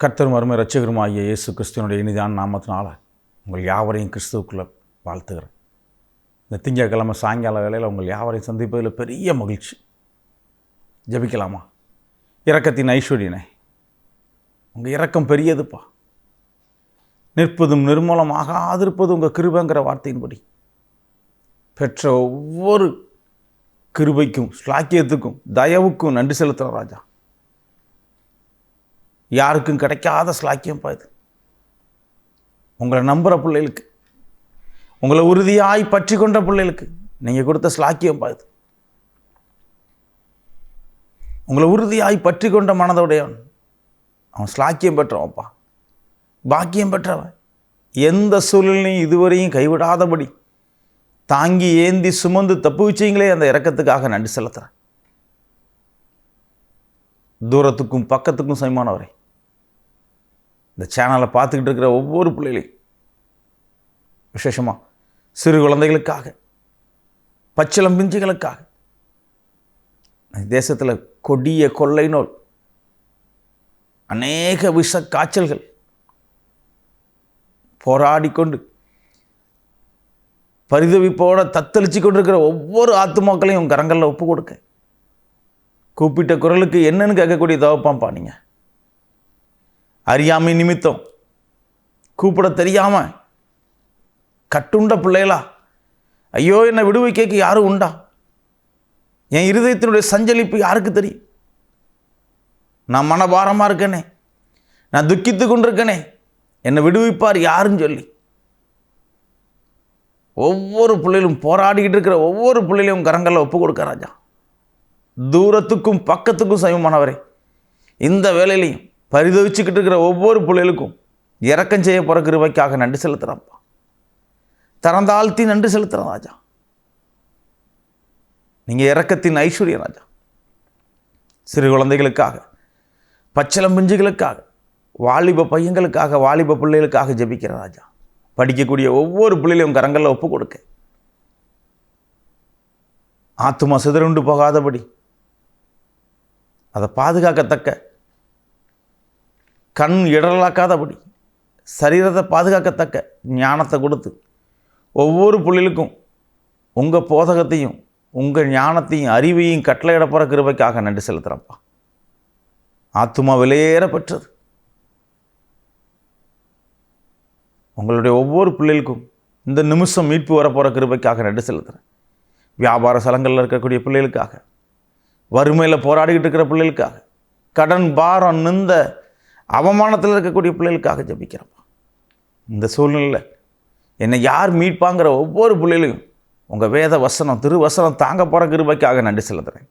கர்த்தரும் அருமை ரட்சகரும் ஆகிய இயேசு கிறிஸ்துவனுடைய இனிதான நாமத்தினால உங்கள் யாவரையும் கிறிஸ்துவுக்குள்ளே வாழ்த்துகிறேன். இந்த திங்கட்கிழமை சாயங்கால வேலையில் உங்கள் யாவரையும் சந்திப்பதில் பெரிய மகிழ்ச்சி. ஜெபிக்கலாமா? இறக்கத்தின் ஐஸ்வர்யனே உங்கள் இறக்கம் பெரியதுப்பா. நிற்பதும் நிர்மூலமாகாதிருப்பது உங்கள் கிருபங்கிற வார்த்தையின்படி. பெற்ற ஒவ்வொரு கிருபைக்கும் ஸ்லாக்கியத்துக்கும் தயவுக்கும் நன்றி செலுத்துகிற ராஜா. யாருக்கும் கிடைக்காத ஸ்லாக்கியம் இது உங்களை நம்புகிற பிள்ளைகளுக்கு உங்களை உறுதியாய் பற்றி கொண்ட பிள்ளைகளுக்கு நீங்கள் கொடுத்த ஸ்லாக்கியம் இது உங்களை உறுதியாய் பற்றி கொண்ட மனதோடையவன் அவன் ஸ்லாக்கியம் பெற்றவன்ப்பா. பாக்கியம் பெற்றவன். எந்த சூழ்நிலையும் இதுவரையும் கைவிடாதபடி தாங்கி ஏந்தி சுமந்து தப்பு வச்சிங்களே அந்த இறக்கத்துக்காக நன்றி செலுத்துகிறேன் தூரத்துக்கும் பக்கத்துக்கும் சமமானவரை. இந்த சேனலை பார்த்துக்கிட்டு இருக்கிற ஒவ்வொரு பிள்ளைகளையும் விசேஷமாக சிறு குழந்தைகளுக்காக பச்சிளம் பிஞ்சுகளுக்காக தேசத்தில் கொடிய கொள்ளை நோய் அநேக விஷ காய்ச்சல்கள் போராடி கொண்டு பரிதவிப்போட தத்தளிச்சு கொண்டிருக்கிற ஒவ்வொரு ஆத்துமாக்களையும் கரங்களில் ஒப்பு கொடுக்க. கூப்பிட்ட குரலுக்கு என்னன்னு கேட்கக்கூடிய தவப்பாம்பா நீங்கள் அறியாமை நிமித்தம். கூப்பிட தெரியாமல் கட்டுண்ட பிள்ளைகளா? ஐயோ என்னை விடுவிக்க யாரும் உண்டா? என் இருதயத்தினுடைய சஞ்சலிப்பு யாருக்கு தெரியும்? நான் மனபாரமாக இருக்கனே. நான் துக்கித்து கொண்டிருக்கனே. என்னை விடுவிப்பார் யாருன்னு சொல்லி. ஒவ்வொரு பிள்ளைகளும் போராடிக்கிட்டு இருக்கிற ஒவ்வொரு பிள்ளைகளையும் கரங்களில் ஒப்பு கொடுக்க ராஜா. தூரத்துக்கும் பக்கத்துக்கும் சமமானவரே. இந்த வேலையிலையும் பரிதவிச்சுக்கிட்டு இருக்கிற ஒவ்வொரு பிள்ளைகளுக்கும் இறக்கம் செய்ய போகிற கிருபைக்காக நன்றி செலுத்துகிறப்பா தரந்தாழ்த்தி நன்றி செலுத்துகிறேன் ராஜா. நீங்கள் இறக்கத்தின் ஐஸ்வர்ய ராஜா. சிறு குழந்தைகளுக்காக பச்சளம் பிஞ்சுகளுக்காக வாலிப பையங்களுக்காக வாலிப பிள்ளைகளுக்காக ஜெபிக்கிற ராஜா. படிக்கக்கூடிய ஒவ்வொரு பிள்ளைகளையும் கரங்களில் ஒப்பு கொடுக்க. ஆத்துமா சிதறுண்டு போகாதபடி. அதை பாதுகாக்கத்தக்க கண் இடலாக்காதபடி சரீரத்தை பாதுகாக்கத்தக்க ஞானத்தை கொடுத்து ஒவ்வொரு பிள்ளைகளுக்கும் உங்கள் போதகத்தையும் உங்கள் ஞானத்தையும் அறிவையும் கட்டளையிட போகிற கிருபைக்காக நன்றி செலுத்துகிறப்பா ஆத்துமா விலையேற பெற்றது. உங்களுடைய ஒவ்வொரு பிள்ளைகளுக்கும் இந்த நிமிஷம் மீட்பு வரப்போகிற கிருபைக்காக நன்றி செலுத்துகிறேன் வியாபார ஸ்தலங்களில் இருக்கக்கூடிய பிள்ளைகளுக்காக வறுமையில் போராடிக்கிட்டு இருக்கிற பிள்ளைகளுக்காக கடன் பாரம் நிந்த அவமானத்தில் இருக்கக்கூடிய பிள்ளைகளுக்காக ஜபிக்கிறப்பா இந்த சூழ்நிலையில் என்னை யார் மீட்பாங்கிற ஒவ்வொரு பிள்ளைகளையும் உங்கள் வேத வசனம் திருவசனம் தாங்க போகிற கிருபைக்காக நன்றி செலுத்துகிறேன்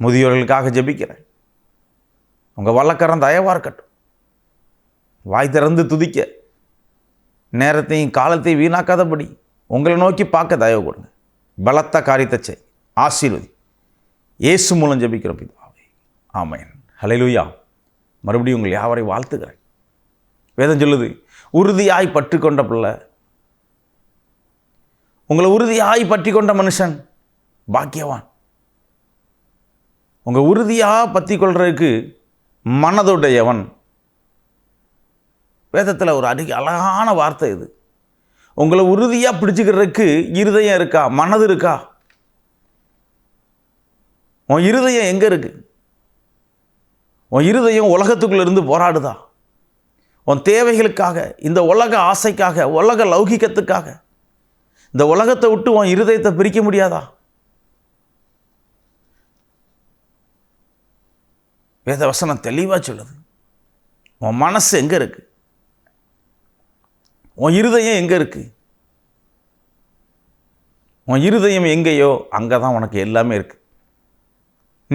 முதியோர்களுக்காக ஜபிக்கிறேன். உங்கள் வல்லக்கரம் தயவாக இருக்கட்டும். வாய் திறந்து துதிக்க. நேரத்தையும் காலத்தையும் வீணாக்காதபடி உங்களை நோக்கி பார்க்க தயவு கொடுங்க. பலத்த காரியத்தை செய். ஆசீர்வதி. இயேசு மூலம் ஜபிக்கிற பிதாவே. ஆமையன் ஹலெலுயா மறுபடியும் உங்கள் யாவரை வாழ்த்துக்கிறேன் வேதம் சொல்லுது உறுதியாய் பற்றி கொண்ட பிள்ளை. உங்களை உறுதியாய் பற்றி கொண்ட மனுஷன் பாக்கியவான். உங்கள் உறுதியாக பற்றி கொள்றதுக்கு மனதுடையவன். வேதத்தில் ஒரு அதிக அழகான வார்த்தை இது. உங்களை உறுதியாக பிடிச்சிக்கிறதுக்கு இருதயம் இருக்கா? மனது இருக்கா? உன் இருதயம் எங்கே இருக்கு? உன் இருதயம் உலகத்துக்குள்ளேருந்து போராடுதா? உன் தேவைகளுக்காக இந்த உலக ஆசைக்காக உலக லௌகிக்கத்துக்காக இந்த உலகத்தை விட்டு உன் இருதயத்தை பிரிக்க முடியாதா? வேத வசனம் தெளிவாக சொல்லுது. உன் மனசு எங்கே இருக்கு? உன் இருதயம் எங்கே இருக்கு? உன் இருதயம் எங்கேயோ அங்கே தான் உனக்கு எல்லாமே இருக்குது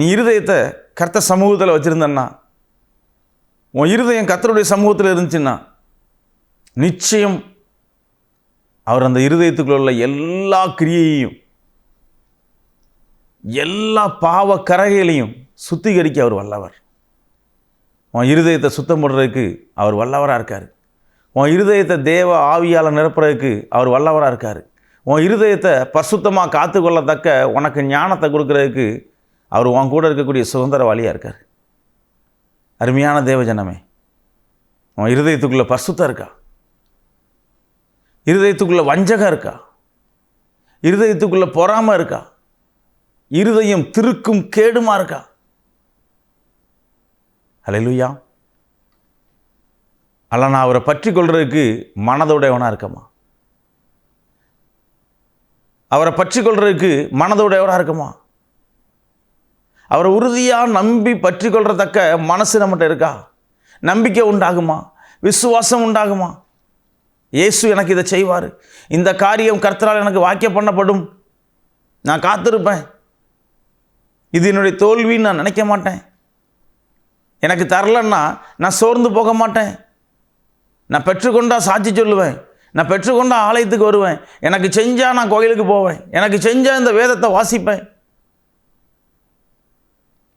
நீ இருதயத்தை கர்த்த சமூகத்தில் வச்சுருந்தன்னா உன் இருதயம் கர்த்தருடைய சமூகத்தில் இருந்துச்சுன்னா நிச்சயம் அவர் அந்த இருதயத்துக்குள்ள உள்ள எல்லா கிரியையும் எல்லா பாவ கரகைகளையும் சுத்திகரிக்க அவர் வல்லவர். உன் இருதயத்தை சுத்தம் பண்ணுறதுக்கு அவர் வல்லவராக இருக்கார். உன் இருதயத்தை தேவ ஆவியால் நிரப்புறதுக்கு அவர் வல்லவராக இருக்கார். உன் இருதயத்தை பரிசுத்தமாக காத்துக்கொள்ளத்தக்க உனக்கு ஞானத்தை கொடுக்குறதுக்கு அவர் உன் கூட இருக்கக்கூடிய சுதந்திரவாளியாக இருக்கார். அருமையான தேவஜனமே. உன் இருதயத்துக்குள்ள பசுத்தம் இருக்கா? இருதயத்துக்குள்ள வஞ்சகம் இருக்கா? இருதயத்துக்குள்ள பொறாமல் இருக்கா? இருதயம் திருக்கும் கேடுமா இருக்கா? அலையிலுயா அல்ல நான் அவரை பற்றி கொள்றதுக்கு மனதுடையவனாக இருக்கமா? அவரை பற்றி கொள்றதுக்கு மனதுடையவனாக இருக்கமா? அவரை உறுதியாக நம்பி பற்றி கொள்கிறதக்க மனசு நம்மகிட்ட இருக்கா? நம்பிக்கை உண்டாகுமா? விசுவாசம் உண்டாகுமா? இயேசு எனக்கு இதை செய்வார். இந்த காரியம் கர்த்தரால் எனக்கு வாக்கிய பண்ணப்படும். நான் காத்திருப்பேன். இது என்னுடைய தோல்வின்னு நான் நினைக்க மாட்டேன். எனக்கு தரலன்னா நான் சோர்ந்து போக மாட்டேன். நான் பெற்றுக்கொண்டா சாட்சி சொல்லுவேன். நான் பெற்றுக்கொண்டா ஆலயத்துக்கு வருவேன். எனக்கு செஞ்சால் நான் கோயிலுக்கு போவேன். எனக்கு செஞ்சால் இந்த வேதத்தை வாசிப்பேன்.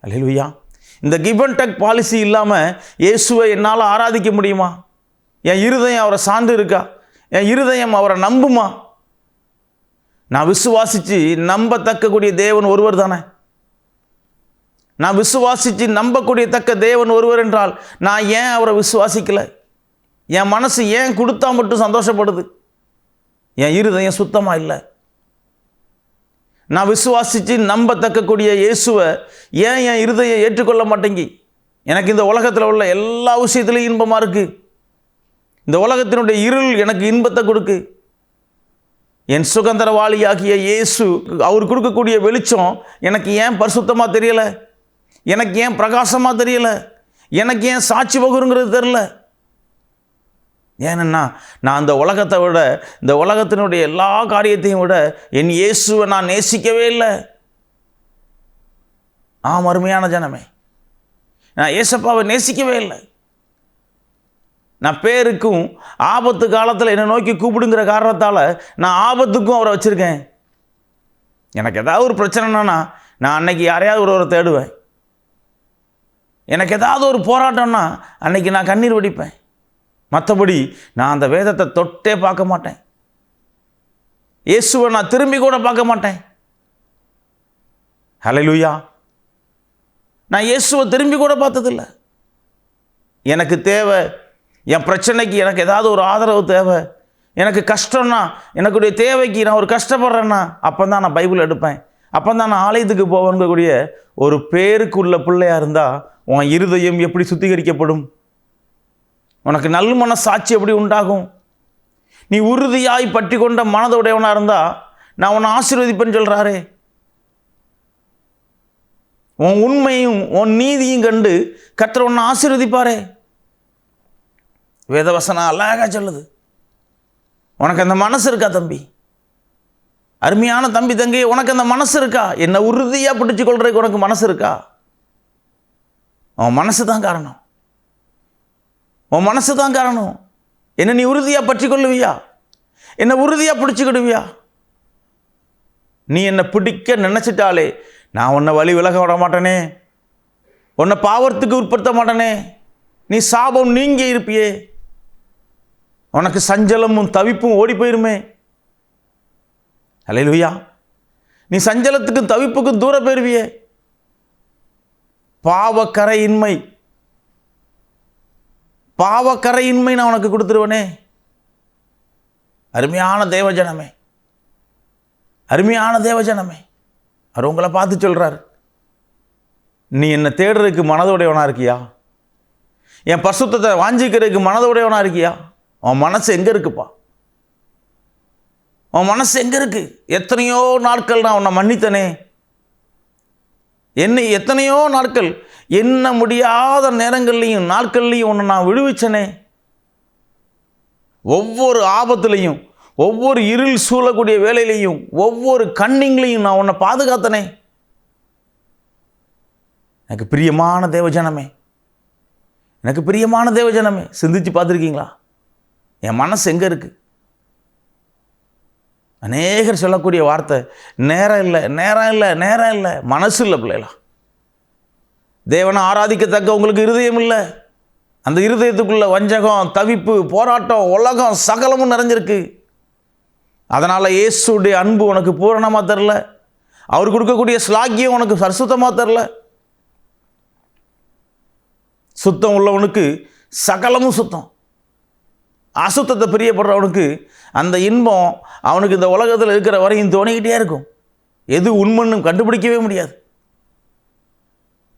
அல்லேலூயா. இந்த கிவ் அண்ட் டெக் பாலிசி இல்லாமல் இயேசுவை என்னால் ஆராதிக்க முடியுமா? என் இருதயம் அவரை சார்ந்து இருக்கா? என் இருதயம் அவரை நம்புமா? நான் விசுவாசித்து நம்பத்தக்கக்கூடிய தேவன் ஒருவர் தானே. நான் விசுவாசித்து நம்பக்கூடிய தக்க தேவன் ஒருவர் என்றால் நான் ஏன் அவரை விசுவாசிக்கலை? என் மனசு ஏன் கொடுத்தா மட்டும் சந்தோஷப்படுது? என் இருதயம் சுத்தமாக இல்லை. நான் விசுவாசித்து நம்பத்தக்கக்கூடிய இயேசுவை ஏன் என் இருதையை ஏற்றுக்கொள்ள மாட்டேங்கி? எனக்கு இந்த உலகத்தில் உள்ள எல்லா விஷயத்துலையும் இன்பமாக இருக்குது இந்த உலகத்தினுடைய இருள் எனக்கு இன்பத்தை கொடுக்கு. என் சுகந்தரவாளியாகிய இயேசு அவர் கொடுக்கக்கூடிய வெளிச்சம் எனக்கு ஏன் பரிசுத்தமாக தெரியலை? எனக்கு ஏன் பிரகாசமாக தெரியலை? எனக்கு ஏன் சாட்சி பகுருங்கிறது தெரில ஏனென்னா நான் அந்த உலகத்தை விட இந்த உலகத்தினுடைய எல்லா காரியத்தையும் விட என் இயேசுவை நான் நேசிக்கவே இல்லை. ஆம் அருமையான ஜனமே. நான் ஏசப்பாவை நேசிக்கவே இல்லை. நான் பேருக்கும் ஆபத்து காலத்தில் என்னை நோக்கி கூப்பிடுங்கிற காரணத்தால் நான் ஆபத்துக்கும் அவரை வச்சுருக்கேன். எனக்கு ஏதாவது ஒரு பிரச்சனைனா நான் அன்னைக்கு யாரையாவது ஒருவரை தேடுவேன். எனக்கு ஏதாவது ஒரு போராட்டம்னா அன்னைக்கு நான் கண்ணீர் வடிப்பேன். மற்றபடி நான் அந்த வேதத்தை தொட்டே பார்க்க மாட்டேன். இயேசுவை நான் திரும்பி கூட பார்க்க மாட்டேன். ஹalleluya நான் இயேசுவை திரும்பி கூட பார்த்ததில்ல. எனக்கு தேவை என் பிரச்சனைக்கு எனக்கு ஏதாவது ஒரு ஆதரவு தேவை. எனக்கு கஷ்டம்னா எனக்குடைய தேவைக்கு நான் ஒரு கஷ்டப்படுறேன்னா அப்போ தான் நான் பைபிள் எடுப்பேன். அப்போ தான் நான் ஆலயத்துக்கு போவேங்கக்கூடிய ஒரு பேருக்குள்ள பிள்ளையாக இருந்தால் உன் இருதயம் எப்படி சுத்திகரிக்கப்படும்? உனக்கு நல் மனசாட்சி எப்படி உண்டாகும்? நீ உறுதியாய் பற்றி கொண்ட மனதுடையவனாக இருந்தால் நான் உன்னை ஆசீர்வதிப்பேன்னு சொல்கிறாரே உன் உண்மையும் உன் நீதியும் கண்டு கத்திர உன்னை ஆசீர்வதிப்பாரே. வேதவசனம் அழகாக சொல்லுது. உனக்கு அந்த மனசு இருக்கா தம்பி? அருமையான தம்பி தங்கி உனக்கு அந்த மனசு இருக்கா? என்னை உறுதியாக பிடிச்சு கொள்றதுக்கு உனக்கு மனசு இருக்கா? உன் மனசு தான் காரணம். உன் மனசு தான் காரணம். என்னை நீ உறுதியாக பற்றி கொள்ளுவியா என்னை உறுதியாக பிடிச்சிக்கிடுவியா? நீ என்னை பிடிக்க நினச்சிட்டாலே நான் உன்னை வழி விலக விட மாட்டேனே. உன்னை பாவத்துக்கு உட்படுத்த மாட்டேனே. நீ சாபம் நீங்க இருப்பியே. உனக்கு சஞ்சலமும் தவிப்பும் ஓடி போயிருமே. அலையிலுயா நீ சஞ்சலத்துக்கும் தவிப்புக்கும் தூர போயிருவியே. பாவக்கரையின்மை பாவக்கரையின்மை நான் உனக்கு கொடுத்துருவனே. அருமையான தேவஜனமே அருமையான தேவஜனமே அவர் உங்களை பார்த்து சொல்கிறார் நீ என்னை தேடுறதுக்கு மனதுடையவனாக இருக்கியா? என் பசுத்தத்தை வாஞ்சிக்கிறதுக்கு மனதுடையவனாக இருக்கியா? உன் மனசு எங்கே இருக்குப்பா? உன் மனசு எங்கே இருக்குது எத்தனையோ நாட்கள் நான் உன்னை மன்னித்தனே. என்னை எத்தனையோ நாட்கள் என்ன முடியாத நேரங்கள்லையும் நாட்கள்லையும் உன்னை நான் விடுவிச்சனே. ஒவ்வொரு ஆபத்துலையும் ஒவ்வொரு இருள் சூழக்கூடிய வேலையிலையும் ஒவ்வொரு கண்ணிங்களையும் நான் உன்னை பாதுகாத்தனே. எனக்கு பிரியமான தேவஜனமே. எனக்கு பிரியமான தேவஜனமே. சிந்திச்சு பார்த்துருக்கீங்களா? என் மனசு எங்கே இருக்குது அநேகர் சொல்லக்கூடிய வார்த்தை நேரம் இல்லை நேரம் இல்லை நேரம் இல்லை மனசு இல்லை பிள்ளைகளா. தேவனை ஆராதிக்கத்தக்க உங்களுக்கு இருதயம் இல்லை. அந்த இருதயத்துக்குள்ள வஞ்சகம் தவிப்பு போராட்டம் உலகம் சகலமும் நிறைஞ்சிருக்கு. அதனால் இயேசுடைய அன்பு உனக்கு பூரணமாக தரல. அவர் கொடுக்கக்கூடிய ஸ்லாக்கியம் உனக்கு சரிசுத்தமாக தரல. சுத்தம் உள்ளவனுக்கு சகலமும் சுத்தம். அசுத்தத்தை பிரியப்படுறவனுக்கு அந்த இன்பம் அவனுக்கு இந்த உலகத்தில் இருக்கிற வரையும் தோணிக்கிட்டே இருக்கும். எது உண்மைன்னு கண்டுபிடிக்கவே முடியாது.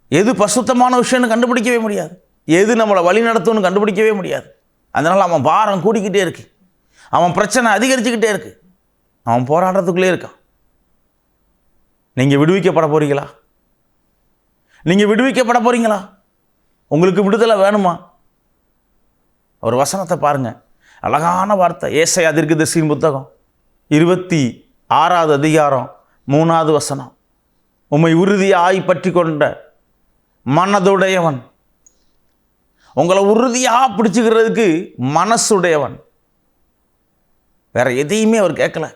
எது பசுத்தமான விஷயம்னு கண்டுபிடிக்கவே முடியாது. எது நம்மளை வழி நடத்தும்னு கண்டுபிடிக்கவே முடியாது. அதனால் அவன் பாரம் கூடிக்கிட்டே இருக்கு. அவன் பிரச்சனை அதிகரிச்சுக்கிட்டே இருக்கு. அவன் போராடுறதுக்குள்ளே இருக்கான். நீங்கள் விடுவிக்கப்பட போகிறீங்களா நீங்கள் விடுவிக்கப்பட போகிறீங்களா உங்களுக்கு விடுதலை வேணுமா? ஒரு வசனத்தை பாருங்கள் அழகான வார்த்தை. ஏசை அதிர்க்கு தரிசியின் புத்தகம். இருபத்தி ஆறாவது அதிகாரம் மூணாவது வசனம். உம்மை உறுதியாய் பற்றி கொண்ட மனதுடையவன். உங்களை உறுதியாக பிடிச்சிக்கிறதுக்கு மனசுடையவன். வேற எதையுமே அவர் கேட்கல.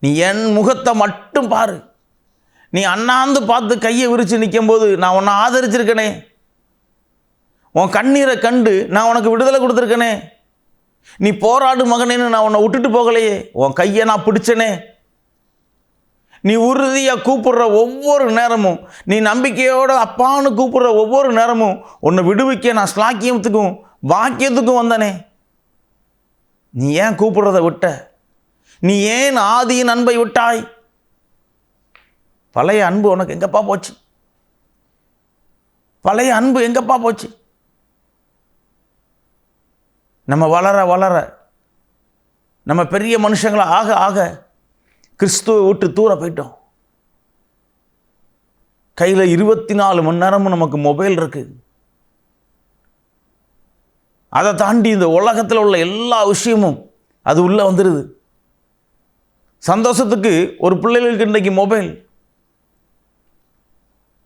நீ என் முகத்தை மட்டும் பாரு. நீ அண்ணாந்து பார்த்து கையை விரித்து நிற்கும்போது நான் உன்னை ஆதரிச்சிருக்கனே. உன் கண்ணீரை கண்டு நான் உனக்கு விடுதலை கொடுத்துருக்கனே. நீ போராடு மகனேன்னு நான் உன்னை விட்டுட்டு போகலையே. உன் கையை நான் பிடிச்சனே. நீ உறுதியாக கூப்பிடுற ஒவ்வொரு நேரமும் நீ நம்பிக்கையோட அப்பான்னு கூப்பிடுற ஒவ்வொரு நேரமும் உன்னை விடுவிக்க நான் ஸ்லாக்கியத்துக்கும் வாக்கியத்துக்கும் வந்தனே. நீ ஏன் கூப்பிடுறத விட்ட? நீ ஏன் ஆதியின் அன்பை விட்டாய்? பழைய அன்பு உனக்கு எங்கப்பா போச்சு? பழைய அன்பு எங்கப்பா போச்சு? நம்ம வளர வளர நம்ம பெரிய மனுஷங்களை ஆக ஆக கிறிஸ்துவை விட்டு தூர போயிட்டோம். கையில் இருபத்தி நாலு மணி நேரமும் நமக்கு மொபைல் இருக்கு. அதை தாண்டி இந்த உலகத்தில் உள்ள எல்லா விஷயமும் அது உள்ளே வந்துடுது சந்தோஷத்துக்கு ஒரு பிள்ளைகளுக்கு இன்றைக்கு மொபைல்.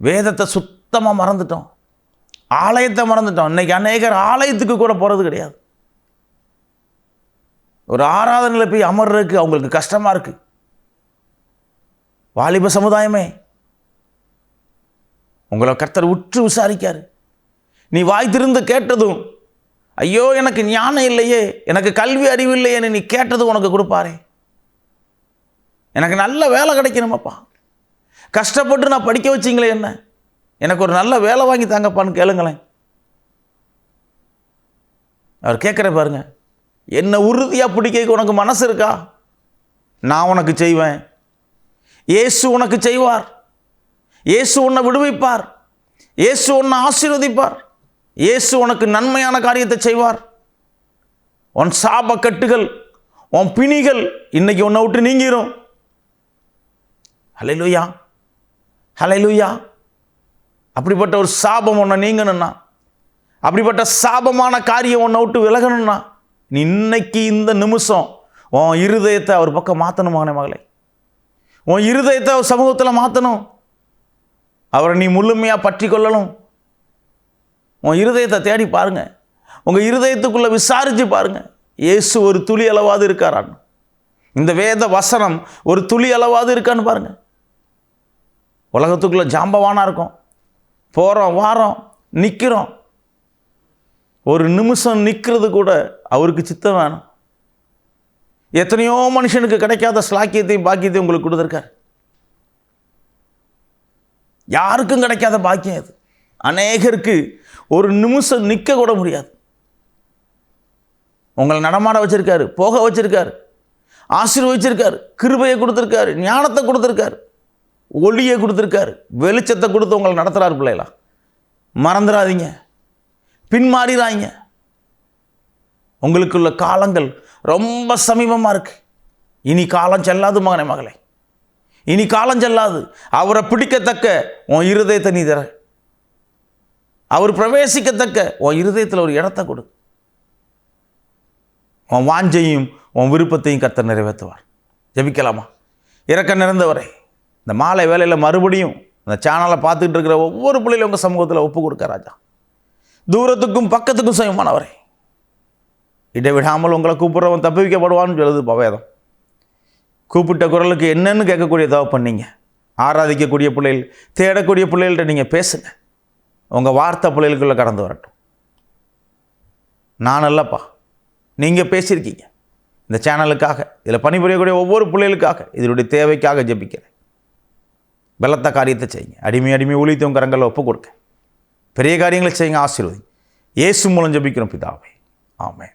வேதத்தை சுத்தமாக மறந்துட்டோம். ஆலயத்தை மறந்துட்டோம். இன்னைக்கு அநேகர் ஆலயத்துக்கு கூட போகிறது கிடையாது. ஒரு ஆராதனையில் போய் அமர்றதுக்கு அவங்களுக்கு கஷ்டமாக இருக்குது வாலிப சமுதாயமே. உங்களை கர்த்தர் உற்று விசாரிக்கார். நீ வாய் திருந்து கேட்டதும் ஐயோ எனக்கு ஞானம் இல்லையே எனக்கு கல்வி அறிவு இல்லையேன்னு நீ கேட்டதும் உனக்கு கொடுப்பாரே. எனக்கு நல்ல வேலை கிடைக்கணுமாப்பா. கஷ்டப்பட்டு நான் படிக்க வச்சிங்களே என்ன? எனக்கு ஒரு நல்ல வேலை வாங்கி தாங்கப்பான்னு கேளுங்களேன். அவர் கேட்குற பாருங்க என்ன உறுதியாக பிடிக்க உனக்கு மனசு இருக்கா? நான் உனக்கு செய்வேன். இயேசு உனக்கு செய்வார். இயேசு உன்னை விடுவிப்பார். இயேசு உன்னை ஆசீர்வதிப்பார். இயேசு உனக்கு நன்மையான காரியத்தை செய்வார். உன் சாப கட்டுகள் உன் பிணிகள் இன்னைக்கு உன்னை விட்டு நீங்கிரும். ஹலைலுயா ஹலைலுயா அப்படிப்பட்ட ஒரு சாபம் உன்னை நீங்கணும்னா அப்படிப்பட்ட சாபமான காரியம் உன்னை விட்டு விலகணும்னா நீ இன்னைக்கு இந்த நிமிஷம் உன் இருதயத்தை அவர் பக்கம் மாற்றணும் மகளை மகளே. உன் இருதயத்தை சமூகத்தில் மாற்றணும் அவரை நீ முழுமையாக பற்றி கொள்ளணும். உன் இருதயத்தை தேடி பாருங்கள் உங்கள் இருதயத்துக்குள்ளே விசாரித்து பாருங்கள் இயேசு ஒரு துளி அளவாது இருக்காரான்னு இந்த வேத வசனம் ஒரு துளி அளவாது இருக்கான்னு பாருங்கள் உலகத்துக்குள்ளே ஜாம்பவானா இருக்கும். போகிறோம் வாரோம் நிற்கிறோம் ஒரு நிமிஷம் நிற்கிறது கூட அவருக்கு சித்தம் வேணும். எத்தனையோ மனுஷனுக்கு கிடைக்காத ஸ்லாக்கியத்தையும் பாக்கியத்தையும் உங்களுக்கு கொடுத்துருக்காரு. யாருக்கும் கிடைக்காத பாக்கியம் இது அநேகருக்கு ஒரு நிமிஷம் நிற்க கூட முடியாது. உங்களை நடமாட வச்சிருக்காரு போக வச்சிருக்காரு ஆசீர்வதிச்சிருக்காரு கிருபையை கொடுத்துருக்காரு ஞானத்தை கொடுத்துருக்காரு ஒளியை கொடுத்துருக்காரு வெளிச்சத்தை கொடுத்து உங்களை நடத்துகிறாரு பிள்ளைகளா. மறந்துடாதீங்க பின்மாறிடாதீங்க உங்களுக்குள்ள காலங்கள் ரொம்ப சமீபமாக இருக்கு. இனி காலம் செல்லாது மகனே மகளே. இனி காலம் செல்லாது. அவரை பிடிக்கத்தக்க உன் இருதயத்தை நீ தர. அவர் பிரவேசிக்கத்தக்க உன் இருதயத்தில் ஒரு இடத்த கொடு. உன் வாஞ்சையும் உன் விருப்பத்தையும் கர்த்தர் நிறைவேற்றுவார். ஜபிக்கலாமா? இறக்க நிறைந்தவரை இந்த மாலை வேலையில் மறுபடியும் இந்த சேனலை பார்த்துக்கிட்டு இருக்கிற ஒவ்வொரு பிள்ளைகளும் உங்கள் சமூகத்தில் ஒப்பு கொடுக்க ராஜா. தூரத்துக்கும் பக்கத்துக்கும் சமயமானவரை இடைவிடாமல் உங்களை கூப்பிட்றவன் தப்பிக்கப்படுவான்னு சொல்லுது பவேதம். கூப்பிட்ட குரலுக்கு என்னன்னு கேட்கக்கூடிய தவ பண்ணீங்க. ஆராதிக்கக்கூடிய பிள்ளைகள் தேடக்கூடிய பிள்ளைகள்கிட்ட நீங்கள் பேசுங்க. உங்கள் வார்த்தை பிள்ளைகளுக்குள்ளே கடந்து வரட்டும். நான் அல்லப்பா நீங்கள் பேசியிருக்கீங்க. இந்த சேனலுக்காக இதில் பணிபுரியக்கூடிய ஒவ்வொரு பிள்ளைகளுக்காக இதனுடைய தேவைக்காக ஜெபிக்கிறேன். பலத்த காரியத்தை செய்யுங்க. அடிமை அடிமை ஊழியத்தையும் கரங்களில் ஒப்பு கொடுக்க பெரிய காரியங்களை செய்யுங்க ஆசீர்வதி இயேசு மூலம் ஜபிக்கிறோம் பிதாவே. ஆமென்.